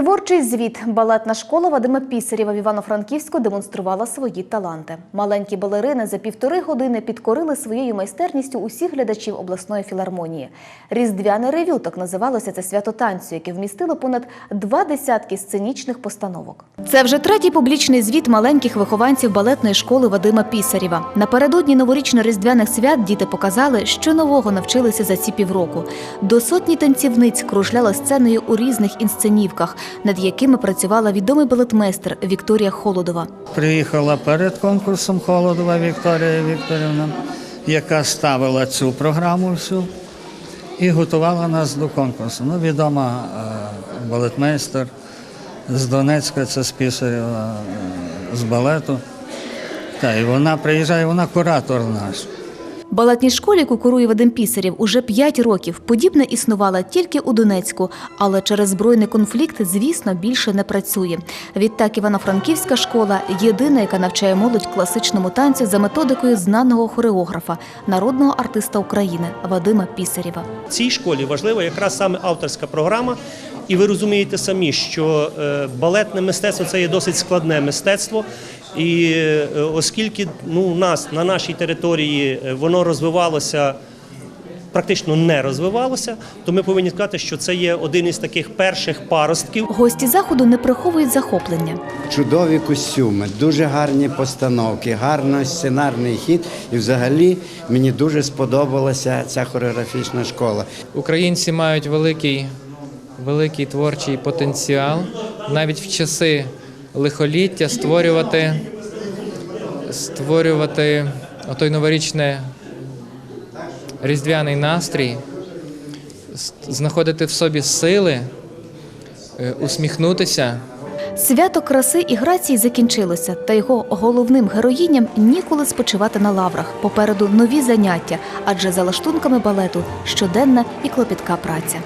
Творчий звіт балетна школа Вадима Пісарєва в Івано-Франківську демонструвала свої таланти. Маленькі балерини за півтори години підкорили своєю майстерністю усіх глядачів обласної філармонії. Різдвяне ревю так називалося це свято танцю, яке вмістило понад два десятки сценічних постановок. Це вже третій публічний звіт маленьких вихованців балетної школи Вадима Пісарєва. Напередодні новорічно-різдвяних свят діти показали, що нового навчилися за ці півроку. До сотні танцівниць кружляли сценою у різних інсценівках, над якими працювала відомий балетмейстер Вікторія Холодова. Приїхала перед конкурсом Холодова Вікторія Вікторівна, яка ставила цю програму всю і готувала нас до конкурсу. Ну, відома е, балетмейстер з Донецька, це Пісарєва, е, з балету. Та, і вона приїжджає, вона куратор наш. Балетній школі кукурує Вадим Пісарєв уже 5 років. Подібне існувала тільки у Донецьку, але через збройний конфлікт, звісно, більше не працює. Відтак Івано-Франківська школа єдина, яка навчає молодь класичному танцю за методикою знаного хореографа, народного артиста України Вадима Пісарєва. цій школі важлива якраз саме авторська програма. І ви розумієте самі, що е, балетне мистецтво це є досить складне мистецтво. І е, оскільки ну, у нас на нашій території е, воно розвивалося, практично не розвивалося, то ми повинні сказати, що це є один із таких перших паростків. Гості заходу не приховують захоплення. Чудові костюми, дуже гарні постановки, гарний сценарний хід. І взагалі мені дуже сподобалася ця хореографічна школа. Українці мають великий, великий творчий потенціал навіть в часи лихоліття створювати, створювати отой новорічний різдвяний настрій, знаходити в собі сили, е, усміхнутися. Свято краси і грації закінчилося, та його головним героїням ніколи спочивати на лаврах. Попереду нові заняття, адже за лаштунками балету щоденна і клопітка праця.